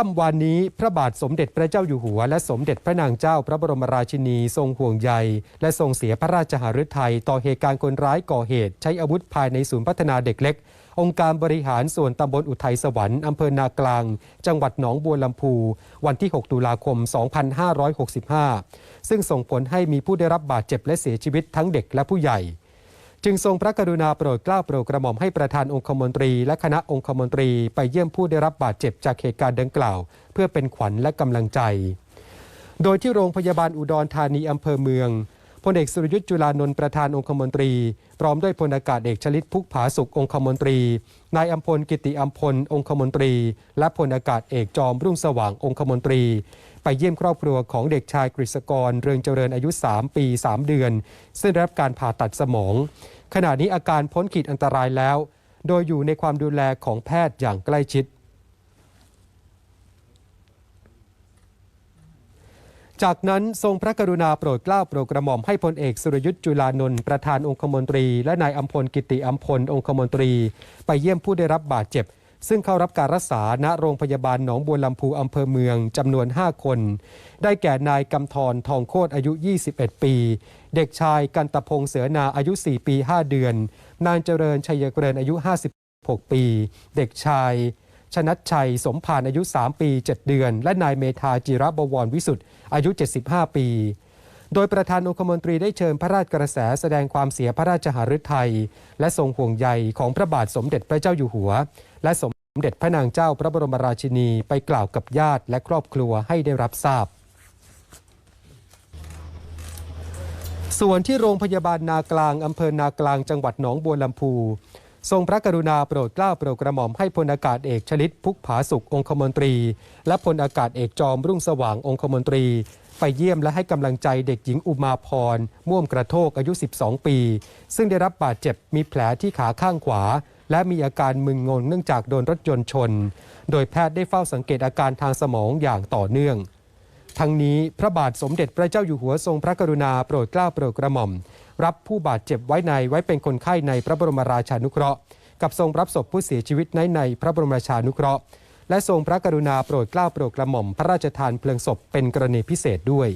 ค่ำวันนี้พระบาทสมเด็จพระเจ้าอยู่หัว และสมเด็จพระนางเจ้าพระบรมราชินีทรงห่วงใย และทรงเสียพระราชหฤทัยต่อเหตุการณ์คนร้ายก่อเหตุ ใช้อาวุธภายในศูนย์พัฒนาเด็กเล็ก องค์การบริหารส่วนตำบลอุทัยสวรรค์อำเภอนากลาง จังหวัดหนองบัวลำพู วันที่ 6 ตุลาคม 2565 ซึ่งส่งผลให้มีผู้ได้รับบาดเจ็บและเสียชีวิตทั้งเด็กและผู้ใหญ่ จึงทรงพระกรุณาโปรดเกล้าโปรดกระหม่อมให้ประธานองคมนตรี และคณะองคมนตรีไปเยี่ยมผู้ได้รับบาดเจ็บจากเหตุการณ์ดังกล่าว เพื่อเป็นขวัญและกำลังใจ โดยที่โรงพยาบาลอุดรธานีอำเภอเมืองพลเอกสุรยุทธ์จุลานนท์ประธานองคมนตรี พร้อมด้วยพลอากาศเอกชลิตพุกผาสุของคมนตรี นายอัมพลกิติอัมพลองคมนตรี และพลอากาศเอกจอมรุ่งสว่างองคมนตรี ไปเยี่ยมครอบครัวของเด็กชายกฤษกร เรืองเจริญอายุ 3 ปี 3 เดือน ซึ่งรับการผ่าตัดสมอง ขณะนี้อาการพ้นขีดอันตรายแล้ว โดยอยู่ในความดูแลของแพทย์อย่างใกล้ชิด จากนั้นทรงพระกรุณาโปรดเกล้าโปรดกระหม่อมให้พลเอกสุรยุทธ์จุลานนท์ประธานองคมนตรี และนายอัมพลกิติอัมพลองคมนตรี ไปเยี่ยมผู้ได้รับบาดเจ็บ ซึ่งเข้ารับการรักษาณโรงพยาบาลหนองบัวลำพูอำเภอเมืองจำนวน 5 คน ได้แก่นายกำธรทองโคตรอายุ 21 ปี เด็กชายกันตะพงเสือนาอายุ 4 ปี 5 เดือน นางเจริญชัยเกริญอายุ 56 ปี เด็กชายชนัดชัยสมพานอายุ 3 ปี 7 เดือน และนายเมธาจิระบวรวิสุทธ์อายุ 75 ปี โดยประธานองคมนตรีได้เชิญพระราชกระแสแสดงความเสียพระราชหฤทัยและทรงห่วงใยของพระบาทสมเด็จพระเจ้าอยู่หัว และสมเด็จพระนางเจ้าพระบรมราชินีไปกล่าวกับญาติและครอบครัวให้ได้รับทราบ ส่วนที่โรงพยาบาลนากลางอำเภอนากลางจังหวัดหนองบัวลำพู ทรงพระกรุณาโปรดเกล้าโปรดกระหม่อมให้พลอากาศเอกชลิตพุกผาสุของคมนตรี และพลอากาศเอกจอมรุ่งสว่างองคมนตรี ไปเยี่ยมและให้กำลังใจเด็กหญิงอุมาพรม่วมกระโทกอายุ 12 ปี ซึ่งได้รับบาดเจ็บมีแผลที่ขาข้างขวา และมีอาการมึนงงเนื่องจากโดนรถยนต์ชน โดยแพทย์ได้เฝ้าสังเกตอาการทางสมองอย่างต่อเนื่อง ทั้งนี้พระบาทสมเด็จพระเจ้าอยู่หัวทรงพระกรุณาโปรดเกล้าโปรดกระหม่อม รับผู้บาดเจ็บไว้ในไว้เป็นคนไข้ในพระบรมราชานุเคราะห์ กับทรงรับศพผู้เสียชีวิตในในพระบรมราชานุเคราะห์ และทรงพระกรุณาโปรดเกล้าโปรดกระหม่อม พระราชทานเพลิงศพเป็นกรณีพิเศษด้วย